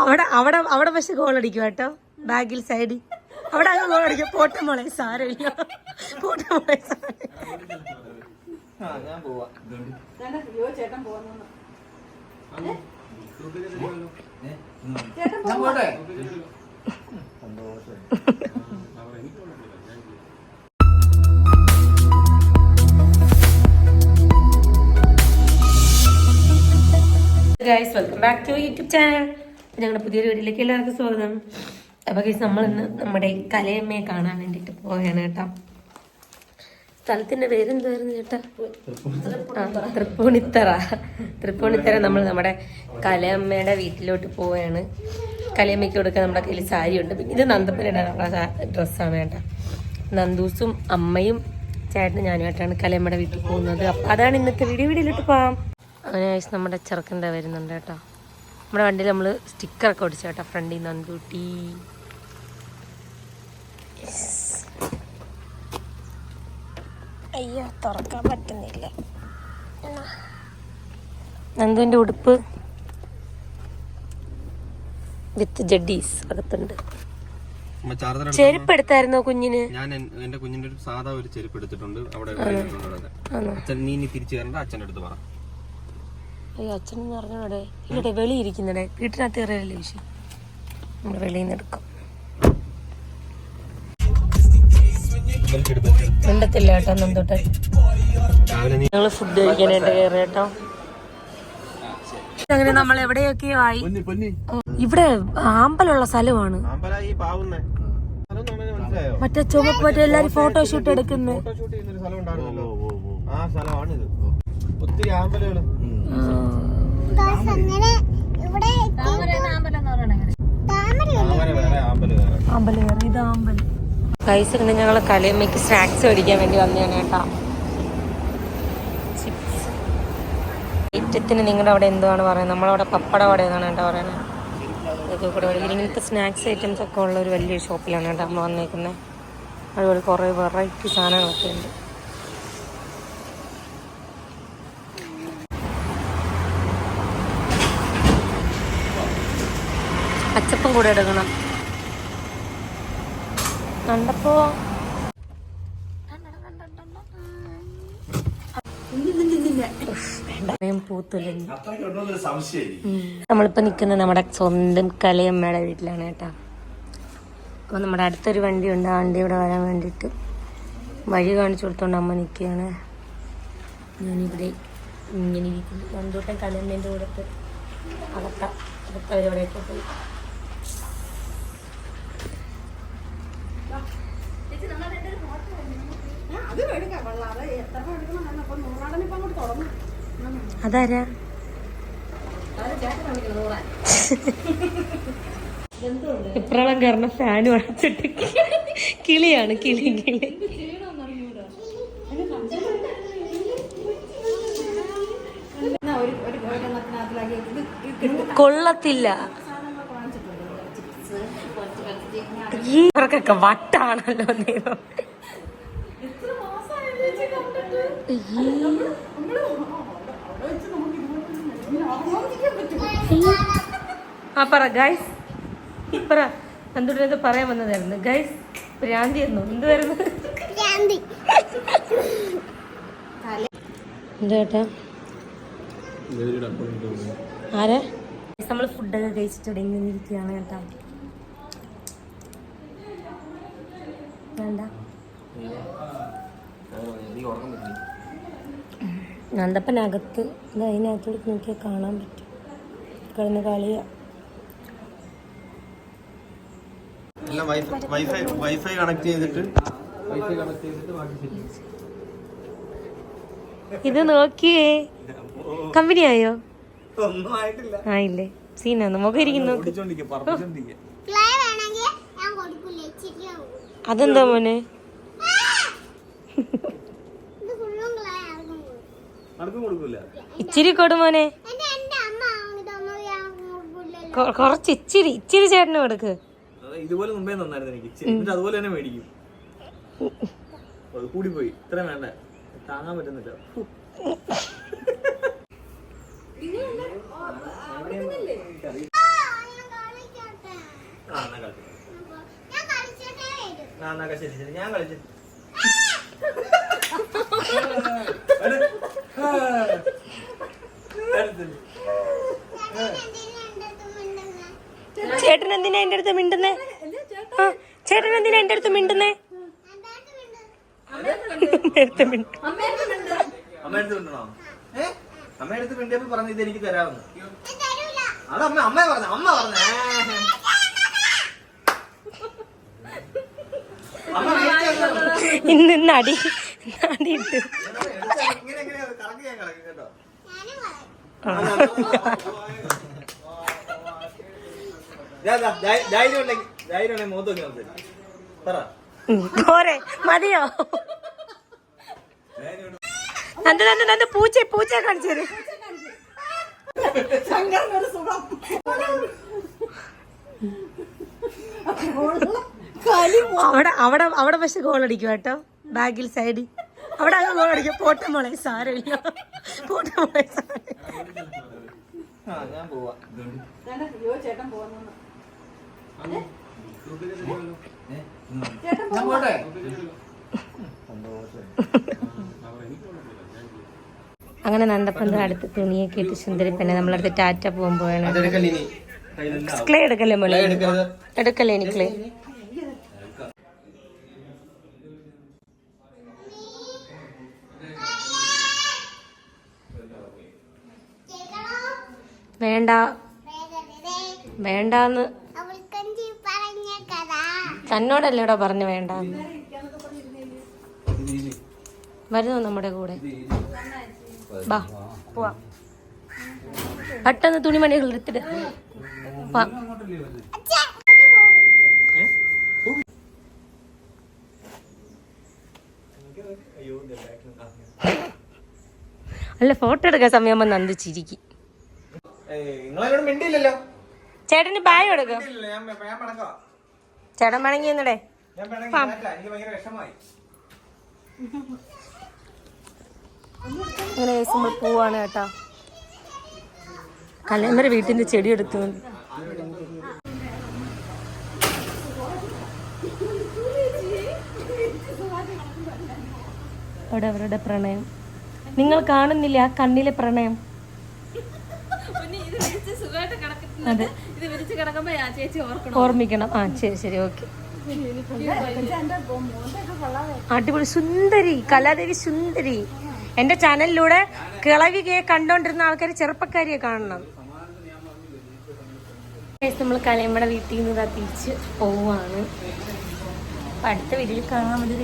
അവിടെ അവിടെ അവിടെ പക്ഷെ ഗോൾ അടിക്കും കേട്ടോ. ബാഗിൽ സൈഡിൽ അവിടെ അങ്ങ് ഗോൾ അടിക്കും. പോട്ടെ മോളെ സാരമില്ല. പോട്ടെ മോളെ സാരമില്ല. Guys welcome back to YouTube channel ഞങ്ങളുടെ പുതിയൊരു വീട്ടിലേക്ക് എല്ലാവർക്കും സ്വാഗതം. അപ്പോൾ ഗൈസ് നമ്മൾ ഇന്ന് നമ്മുടെ കലയമ്മയെ കാണാൻ വേണ്ടിയിട്ട് പോവുകയാണ് കേട്ടോ. സ്ഥലത്തിന്റെ പേരെന്തായിരുന്നു ചേട്ടാ? തൃപ്പൂണിത്തറ. തൃപ്പൂണിത്തറ നമ്മൾ നമ്മുടെ കലയമ്മയുടെ വീട്ടിലോട്ട് പോവുകയാണ്. കലയമ്മയ്ക്ക് കൊടുക്കാൻ നമ്മുടെ കയ്യിൽ സാരിയുണ്ട് പിന്നെ ഇത് നന്ദപ്പനയുടെ ഡ്രസ്സാണ് ചേട്ടാ നന്ദൂസും അമ്മയും ചേട്ടനും ഞാനുമായിട്ടാണ് കലയമ്മയുടെ വീട്ടിൽ പോകുന്നത്. അപ്പൊ അതാണ് ഇന്നത്തെ വീഡിയോ. വീഡിയോയിലോട്ട് പോകാം അങ്ങനെ ആയി നമ്മുടെ ചെറുക്കന്റെ വരുന്നുണ്ട് കേട്ടോ. നമ്മുടെ വണ്ടിയിൽ നമ്മൾ സ്റ്റിക്കറൊക്കെ ഒടിച്ചു കേട്ടോ ഫ്രണ്ടിൽ നന്ദൂട്ടി അയ്യോ തുറക്കാൻ പറ്റുന്നില്ല. നന്ദുവിന്റെ ഉടുപ്പ് വിത്ത് ജഡീസ് അകത്തുണ്ട്. ചെരുപ്പ് എടുത്തായിരുന്നോ കുഞ്ഞിന്? ഞാൻ എന്റെ കുഞ്ഞിന്റെ ഒരു സാധാ ഒരു ചെരുപ്പ് എടുത്തിട്ടുണ്ട്. അവിടെ. അച്ഛൻ നീ തിരിച്ചു കയറേണ്ട അച്ഛന്റെ അടുത്ത് പറ. അയ്യോ അച്ഛൻ പറഞ്ഞോടെ ഇല്ലടെ വെളി ഇരിക്കുന്നടെ വീട്ടിനകത്ത് കയറിയല്ലേ വിഷയം നമ്മൾ വെളിയിൽ നിന്ന് എടുക്കാം. മിണ്ടത്തില്ല കേട്ടോ നന്ദോട്ടെ ഞങ്ങൾ ഫുഡ് കഴിക്കാനായിട്ട് കയറി കേട്ടോ. അങ്ങനെ നമ്മൾ എവിടെയൊക്കെയോ ആയി? പൊന്നി പൊന്നി. ഇവിടെ ആമ്പലുള്ള സ്ഥലമാണ്. എന്ന് മറ്റേ ചുമപ്പ് മറ്റേ എല്ലാരും ഫോട്ടോഷൂട്ട് എടുക്കുന്നത് ഫോട്ടോ ഷൂട്ട് ചെയ്യുന്ന ഒരു സ്ഥലം ഉണ്ടായിരുന്നല്ലോ. ആ സ്ഥലമാണിത്. ഒത്തിരി ആമ്പലുകൾ. പൈസ കൊണ്ട് ഞങ്ങൾ കലയമ്മയ്ക്ക് സ്നാക്സ് മേടിക്കാൻ വേണ്ടി വന്നതാണ് കേട്ടോ. ചിപ്സ് ഐറ്റത്തിന് നിങ്ങളുടെ അവിടെ എന്തുവാണ് പറയുന്നത്? നമ്മളവിടെ പപ്പട വട എന്നാണ് കേട്ടോ പറയുന്നത്. ഇതൊക്കെ. ഇങ്ങനത്തെ സ്നാക്സ് ഐറ്റംസ് ഒക്കെ ഉള്ള ഒരു വലിയ ഷോപ്പിലാണ് കേട്ടോ നമ്മൾ വന്നേക്കുന്നത്. അതുപോലെ കുറേ വെറൈറ്റി സാധനങ്ങളൊക്കെ ഉണ്ട്. അച്ചപ്പം കൂടെ എടുക്കണം. കണ്ടപ്പോ നമ്മളിപ്പോ നിക്കുന്നത് നമ്മുടെ സ്വന്തം കലയമ്മയുടെ വീട്ടിലാണ് കേട്ടാ. അപ്പൊ നമ്മുടെ അടുത്തൊരു വണ്ടി ഉണ്ട് ആ വണ്ടി ഇവിടെ വരാൻ വേണ്ടിട്ട് വഴി കാണിച്ചു കൊടുത്തോണ്ട് അമ്മ നിൽക്കുകയാണ് ഞാനിവിടെ ഇങ്ങനെ ഇരിക്കുന്നു. നന്തൂട്ടൻ കലയമ്മേന്റെ കൂടെ അകത്ത. അകത്ത പരിപാടിയൊക്കെ പോയി. അതാരാ? ഇപ്രാളം കാരണം ഫാൻ വളച്ചിട്ട് കിളിയാണ് കിളി കിളി. കൊള്ളത്തില്ല. ഈ ഇവർക്കൊക്കെ വട്ടാണല്ലോ ദൈവം. ആ പറ ഗൈസ് പറ. എന്തുകൊണ്ട് പറയാൻ വന്നതായിരുന്നു. ഗൈസ് ഭ്രാന്തി എന്നോ എന്തുവായിരുന്നു? എന്താ ആരെ? നമ്മൾ ഫുഡൊക്കെ കഴിച്ചിട്ട് ഇവിടെ ഇങ്ങനെ ഇരിക്കുകയാണ് കേട്ടാ. വേണ്ട. നന്ദപ്പനകത്ത് അതിനകത്തോട് അതിനകത്തോട്ട് നോക്കിയാൽ കാണാൻ പറ്റും. കിടന്ന് കളിയാ. വൈഫൈ വൈഫൈ വൈഫൈ കണക്ട് ചെയ്തിട്ട് വൈഫൈ കണക്ട് ചെയ്തിട്ട് ബാക്കി ഇത് നോക്കിയേ. കമ്പനി ആയോ ഒന്നും ആയിട്ടില്ല. ആയില്ലേ? സീനാ നമുക്ക് ഇരിക്കുന്നു. അതെന്താ മോനെ? ഇച്ചിരി കൊടു മോനെ. കൊറച്ച് ഇച്ചിരി ഇച്ചിരി ചേട്ടന് കൊടുക്ക്. ഇതുപോലെ മുമ്പേ നന്നായിരുന്നു എനിക്ക്. ഇച്ചിരി. എന്നിട്ട് അതുപോലെ തന്നെ മേടിക്കും. അത് കൂടിപ്പോയി. ഇത്ര വേണ്ട. താങ്ങാൻ പറ്റുന്നില്ല. ഫു. എന്നാ ശരി ഞാൻ കളിച്ചു. ചേട്ടൻ എന്തിനാ എന്റെ അടുത്ത് മിണ്ടുന്നേ? ആ, ചേട്ടൻ എന്തിനാ എന്റെ അടുത്ത് മിണ്ടുന്നേ? അടുത്ത് മിണ്ടു. അമ്മ എടുത്ത് മിണ്ടണോ? ഏ? മിണ്ടിയപ്പോ പറഞ്ഞു ഇത് എനിക്ക് തരാമെന്ന്. അത് അമ്മ അമ്മ പറഞ്ഞ അമ്മ പറഞ്ഞ ഇന്ന് ഇന്ന് അടി അടി ഇട്ടു പോരെ മതിയോ? നന്ദ നന്ദ നന്ദ പൂച്ച പൂച്ച കാണിച്ചേര് അവിടെ അവിടെ അവിടെ പക്ഷെ ഗോൾ അടിക്കും കേട്ടോ. ബാഗിൽ സൈഡിൽ അവിടെ അങ്ങ് ഗോൾ അടിക്കും. പോട്ടെ മോളെ സാരമില്ല. പോട്ടെ മോളെ അങ്ങനെ നന്ദപ്പന്ത് അടുത്ത് തുണിയൊക്കെ ഇട്ട് സുന്ദരി പെണ്ണെ നമ്മളടുത്ത് ടാറ്റ പോകുമ്പോഴാണ്. എടുക്കല്ലേ മോളെ? എടുക്കല്ലേ എനിക്ക് വേണ്ട. വേണ്ടാന്ന്. തന്നോടല്ലേ ഇവിടെ പറഞ്ഞു വേണ്ട. വരുന്നു നമ്മുടെ കൂടെ? പെട്ടെന്ന് തുണിമണികൾ എടുത്തിട്ട് അല്ല ഫോട്ടോ എടുക്കാൻ സമയം നന്ദി ചിരിക്കും നിങ്ങളെന്നോട് മിണ്ടിയില്ലല്ലോ. ചേട്ടന് ബായ് കൊടുക്കും ചേട്ടൻ പിണങ്ങി വിഷമായി. അങ്ങനെ നമ്മൾ പോവാണ് കേട്ടോ. കല്യാണ വീട്ടിന്റെ ചെടി എടുത്തു അവിടെ അവരുടെ പ്രണയം. നിങ്ങൾ കാണുന്നില്ല ആ കണ്ണിലെ പ്രണയം? അതെ. ഇത് വിരിച്ച് കിടക്കുമ്പോ ആ ചേച്ചി ഓർക്കണം. ഓർമ്മിക്കണം. ആ ശരി ശരി ഓക്കെ. അടിപൊളി സുന്ദരി കലാദേവി സുന്ദരി. എന്റെ ചാനലിലൂടെ കിളവി കേ കണ്ടോണ്ടിരുന്ന ആൾക്കാർ ചെറുപ്പക്കാരിയെ കാണണം. നമ്മൾ കലയമ്മയുടെ വീട്ടിൽ നിന്ന് തിരിച്ച് പോവാണ്. അപ്പൊ അടുത്ത വീട്ടിൽ കാണാൻ വേണ്ടി